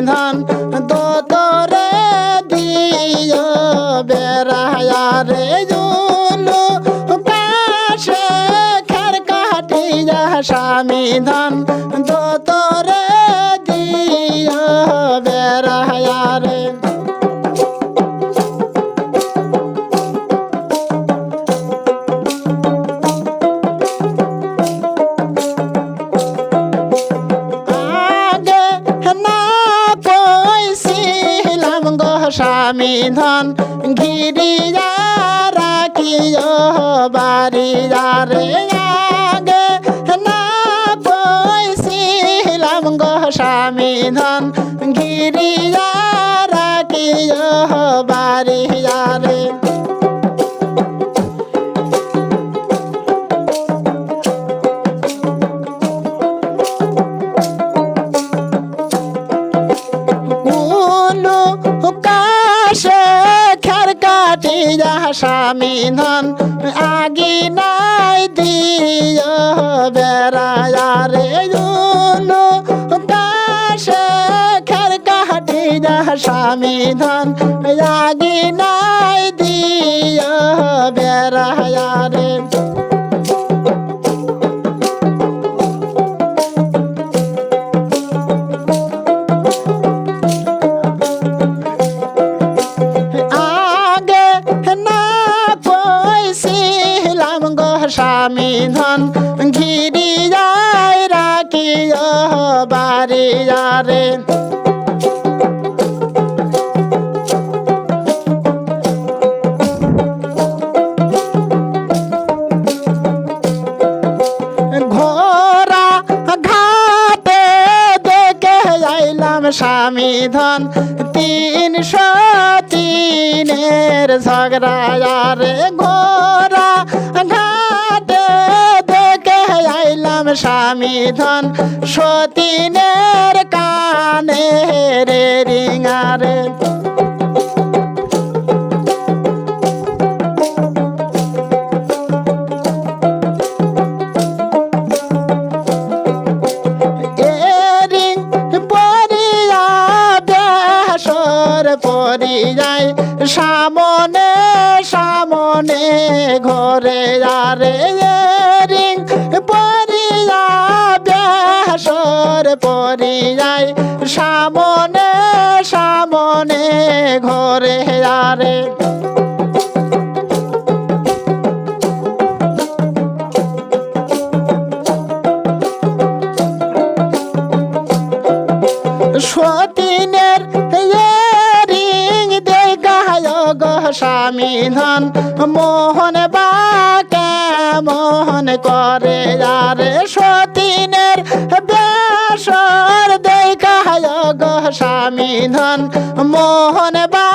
ধন দোতরে দিও বেড়ায়া রে জুলু পাশে খের কাটিয়া স্বামী ধন দোতরে ধন ঘিরিয়া রাখিও বাড়িয়া রে আগে? না কইছিলাম গো স্বামী ধন ঘিরিয়া রাখিও বাড়িয়া আগি নাই দিও বেড়ায়া রে উলু কাশে খের কাটিয়া স্বামী ধন। আগি নাই দিও বেড়ায়া রে স্বামী ধন ঘিরি যায় রাখিও বাড়িয়া রে স্বামী ধন তিনশো তিনের ঝগড়া রে ঘোরা আইলাম স্বামী ধন সতীনের কানে রে রিঙারে। পরিযায় সামনে সামনে ঘরে আরে। সতীনের রিং গো স্বামী ধন। মোহন বা মোহন করে আরে সতীনের স্বামী ধন মোহন বা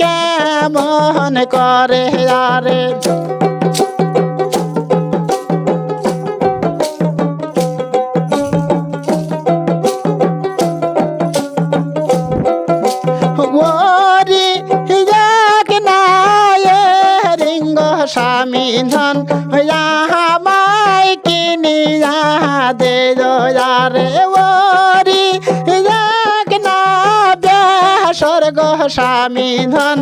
কেমন করে আরে। স্বামী ধন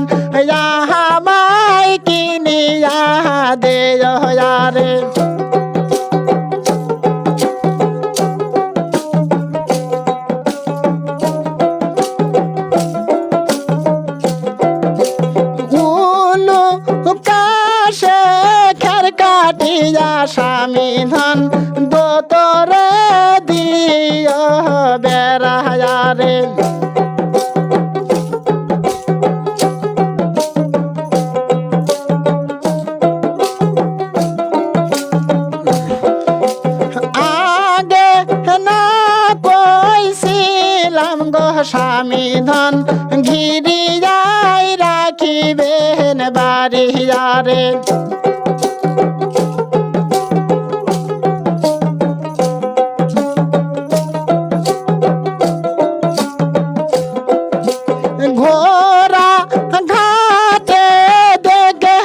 হামাই কিনিয়া দে রে কাটিয়া স্বামী ধন দোতরে দিও বেড়ায়া রে কইছিলাম গো স্বামী ধন ঘিরি যাই রাখিবেন বাড়িয়া রে ঘোরা ঘাটে দেখে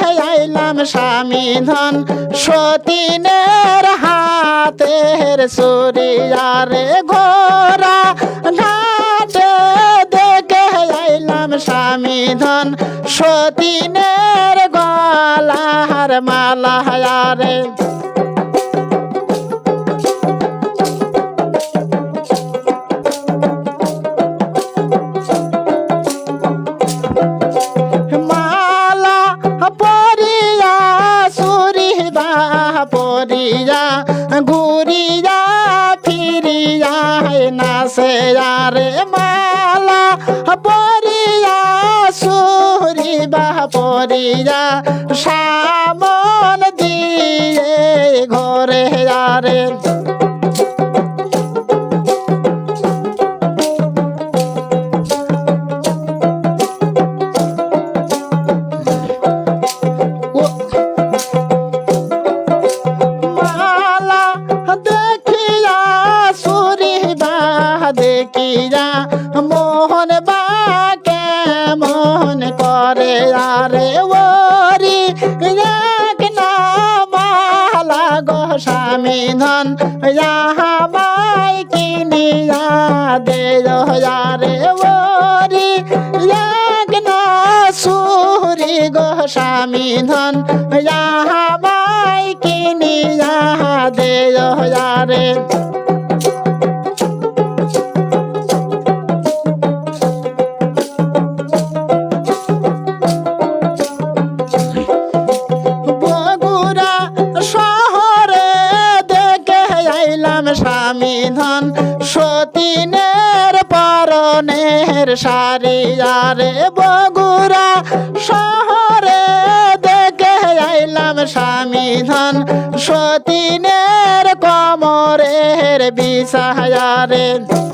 স্বামী ধন সতীনের হাতের সুরিয়ারে। ধন সতীনের গলাহার মালা হায়ারে পরিয়া সামন দিয়ে ঘরে রে করে আরে, ওরি, এক না মালা গো স্বামী ধন। মাই কিনিয়া দে রে ওরি, এক না সুরি গো স্বামী ধন। মাই কিনিয়া দে রে সারি আরে বগুড়া শহরে দেখে আইলাম স্বামী ধন সতীনের কমরের বিষায়ারে শাড়ি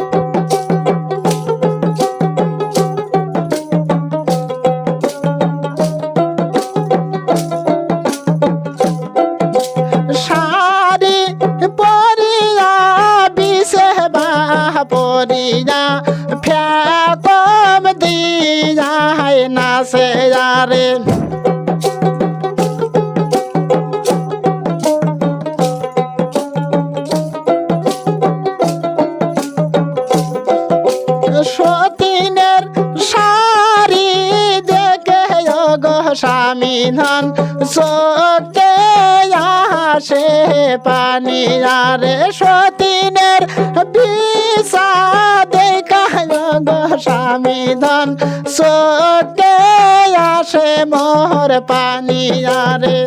নাসে রে সতীনের শাড়ি দেখে স্বামী ধন আসে পানি। আরে সতীনের স্বামী ধন সোকে আসে মোর পানি আরে